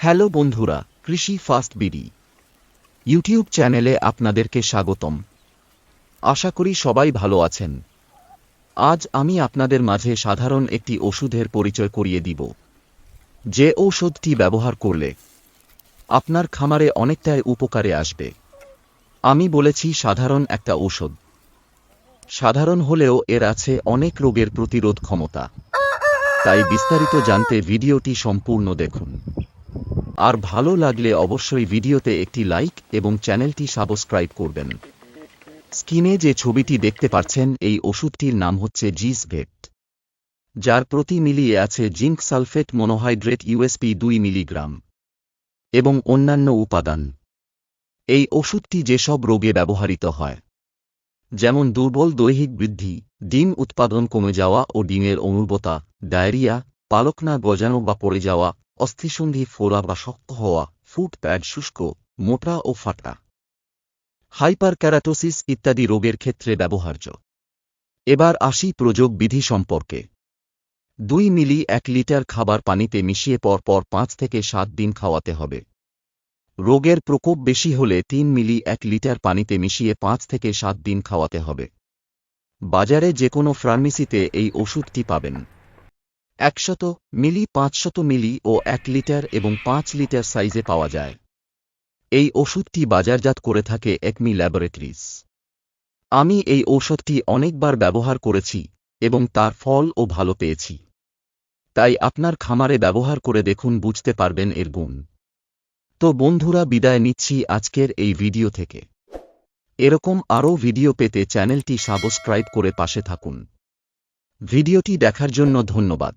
Hello বন্ধুরা, কৃষি fast BD YouTube চ্যানেলে আপনাদেরকে স্বাগতম। আশা করি সবাই ভালো আছেন। আজ আমি আপনাদের মাঝে সাধারণ একটি ওষুধের পরিচয় করিয়ে দিব। যে ঔষধটি ব্যবহার করলে আপনার খামারে অনেকটাই উপকারে আসবে। আমি বলেছি সাধারণ একটা ঔষধ। সাধারণ হলেও এর আছে অনেক রোগের প্রতিরোধ ক্ষমতা। তাই বিস্তারিত জানতে ভিডিওটি সম্পূর্ণ দেখুন। আর ভালো লাগলে অবশ্যই ভিডিওতে একটি লাইক এবং চ্যানেলটি সাবস্ক্রাইব করবেন। স্ক্রিনে যে ছবিটি দেখতে পাচ্ছেন, এই ওষুধটির নাম হচ্ছে জিস ভেট যার প্রতি মিলিয়ে আছে জিঙ্ক সালফেট মনোহাইড্রেট ইউএসপি দুই মিলিগ্রাম এবং অন্যান্য উপাদান। এই ওষুধটি যেসব রোগে ব্যবহৃত হয়, যেমন দুর্বল দৈহিক বৃদ্ধি, ডিম উৎপাদন কমে যাওয়া ও ডিমের অনুর্বতা ডায়রিয়া পালকনা গজানো বা পড়ে যাওয়া অস্থিসন্ধি ফোলা বা শক্ত হওয়া ফুট প্যাড শুষ্ক, মোটা ও ফাটা। হাইপার ক্যারাটোসিস ইত্যাদি রোগের ক্ষেত্রে ব্যবহার্য। এবার আসি প্রযোগ বিধি সম্পর্কে। দুই মিলি এক লিটার খাবার পানিতে মিশিয়ে পর পর পাঁচ থেকে সাত দিন খাওয়াতে হবে। রোগের প্রকোপ বেশি হলে তিন মিলি এক লিটার পানিতে মিশিয়ে পাঁচ থেকে সাত দিন খাওয়াতে হবে। বাজারে যে কোনো ফার্মেসিতে এই ওষুধটি পাবেন। একশত মিলি, পাঁচশত মিলি ও এক লিটার এবং পাঁচ লিটার সাইজে পাওয়া যায়। এই ওষুধটি বাজারজাত করে থাকে একমি ল্যাবরেটরিজ। আমি এই ঔষধটি অনেকবার ব্যবহার করেছি এবং তার ফল ও ভালো পেয়েছি। তাই আপনার খামারে ব্যবহার করে দেখুন, বুঝতে পারবেন এর গুণ। তো বন্ধুরা, বিদায় নিচ্ছি আজকের এই ভিডিও থেকে। এরকম আরও ভিডিও পেতে চ্যানেলটি সাবস্ক্রাইব করে পাশে থাকুন। ভিডিওটি দেখার জন্য ধন্যবাদ।